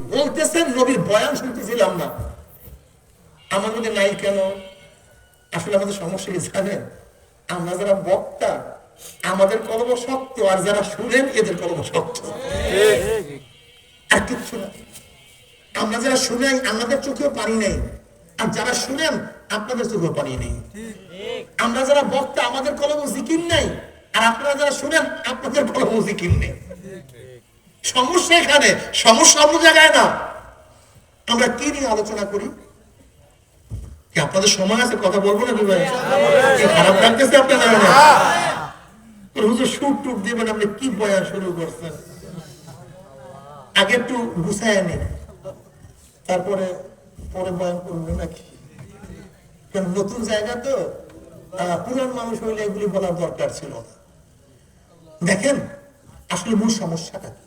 বলতেছেন নবীর বয়ান শুনতেছিলাম না। আমার মধ্যে নাই কেন? আসলে আমাদের সমস্যা কি জানেন? আমরা যারা বক্তা, আমাদের কলম শক্ত আর যারা শুনেন, এদের কলম শক্ত আর কিচ্ছু না। আমরা যারা শুনেন আমাদের চোখেও পানি নেই। আর যারা শুনেন, আপনাদের চোখেও পানি নেই। আমরা যারা বক্তা, আমাদের কলম জিকির নেই। আর আপনারা যারা শুনেন, আপনাদের কলম জিকির নেই। সমস্যা এখানে, সমস্যা অন্য জায়গায় না। আমরা কি নিয়ে আলোচনা করি? কি আপনাদের সময় আছে, কথা বলব না ভাই? খারাপ লাগতেছে আপনাদের মনে? হুজুর সুট টুট দিবেন আপনি কি বয়া শুরু করছেন? আগে একটু গুছায় নিন। তারপরে, পরে বয়ান করব নাকি? নতুন জায়গা তো পুরান মানুষ হইলে এগুলি বলার দরকার ছিল না। দেখেন, আসলে মূল সমস্যাটা কি?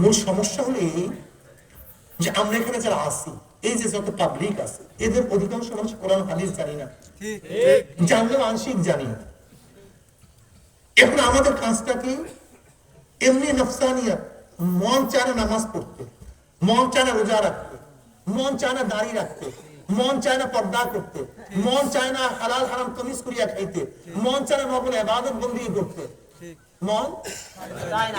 মূল সমস্যা হলো এই যে আমরা এখানে যারা আছি এই যে যত পাবলিক আছে এদের অধিকাংশ মানুষ কোরআন হাদিস জানি না। জানলেও আংশিক জানি। না এখন আমাদের কাজটা কি? এমনি নফসানিয়া মন চায় না নামাজ পড়তে মন চায় না রোজা রাখতে মন চায় না দাড়ি রাখতে মন চায় না পর্দা করতে মন চায় না হালাল হারাম তমিজ করিয়া খাইতে মন চায় না নবল এবাদত বন্দি করতে। মন?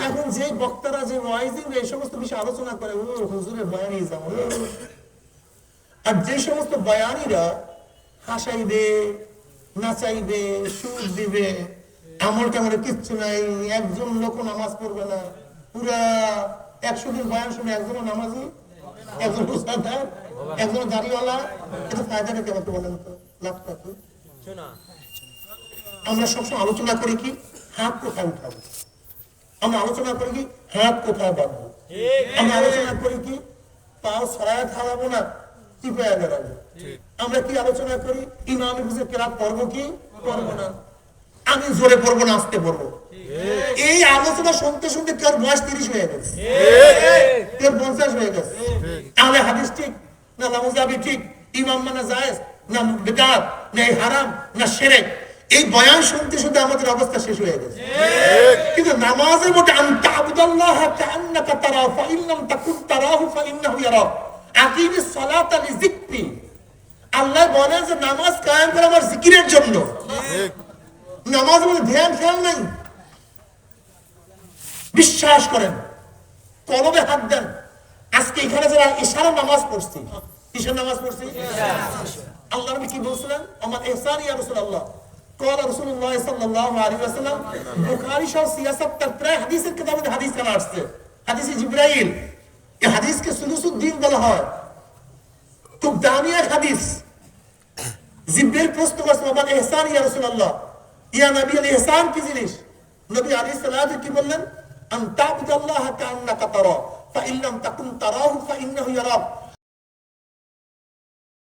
এখন যে বক্তারা যে ওয়াইজিং এই সমস্ত বিষয়ে আলোচনা করে ও হুজুরের বয়ানি আর যে সমস্ত বয়ানিরা হাসাইবে নাচাইবে সুর দিবে আমল টামলে কিচ্ছু নাই একজন লোক নামাজ পড়বে না পুরা একশো দিন বয়ান শুনে একজন নামাজি একজন একজন দাড়িওয়ালা এটা ফায়দা নিতে আমাকে বলেন তো লাভটা কি? আমরা সবসময় আলোচনা করি কি? হাত কোথায় উঠাবো? আমরা আলোচনা করি কি হাত কোথায় বাঁধবো? আমরা আলোচনা করি কি পাও সরায় থামাবো না টিপায় বেড়াবো আমরা কি আলোচনা করি? ইমাম বুঝে কেরাত পড়ব কি? পড়ব না। আমি জোরে পড়ব না আসতে পড়ব। এই আলোচনা শুনতে শুনতে কেউ বয়স তিরিশ হয়ে গেছে। কেউ পঞ্চাশ হয়ে গেছে। তাহলে হাদিস ঠিক না লামুজাবি ঠিক? ইমাম মানা জায়েজ না বেদাত না হারাম না সেরেক এই বয়ান শুনতে শুনতে আমাদের অবস্থা শেষ হয়ে গেছে। কিন্তু নামাজের মধ্যে আনতা আবুদাল্লাহ কান্নাকা লাম তাকুন তারাহু ফাইন্নাহু ইয়ারাক আকিমিস সালাতা লিযিকরি। আল্লাহ বলে যে নামাজ কায়েম করে আমার জিকিরের জন্য। নামাজ মধ্যে ধ্যান খেয়াল নাই। বিশ্বাস করেন কলবে হাত দেন। আজকে এখানে যারা ইশারা নামাজ পড়ছি কিসের নামাজ পড়ছি? আল্লাহ কি বলছিলেন? আমার ইহসান ইয়া রাসূলুল্লাহ। قال رسول الله صلى الله عليه وسلم বুখারী সহ সিয়াসত তার প্রায় হাদিসের কিতাবে হাদিস কেন আসছে হাদিসে জিবরাইল এই হাদিসকে সুলুসুদ্দিন বলা হয় খুব দামি এক হাদিস জিব্রেল প্রশ্ন করছে আমার ইহসান ইয়া রাসূলুল্লাহ ইয়া নবী আল ইহসান কি জিনিস নবী আলাইহিস সালাম কি বললেন আন তা'বুদাল্লাহ কান্নাকা তারা ফাইন লাম তাকুন তারাহু ফাইন্নাহু ইয়ারাক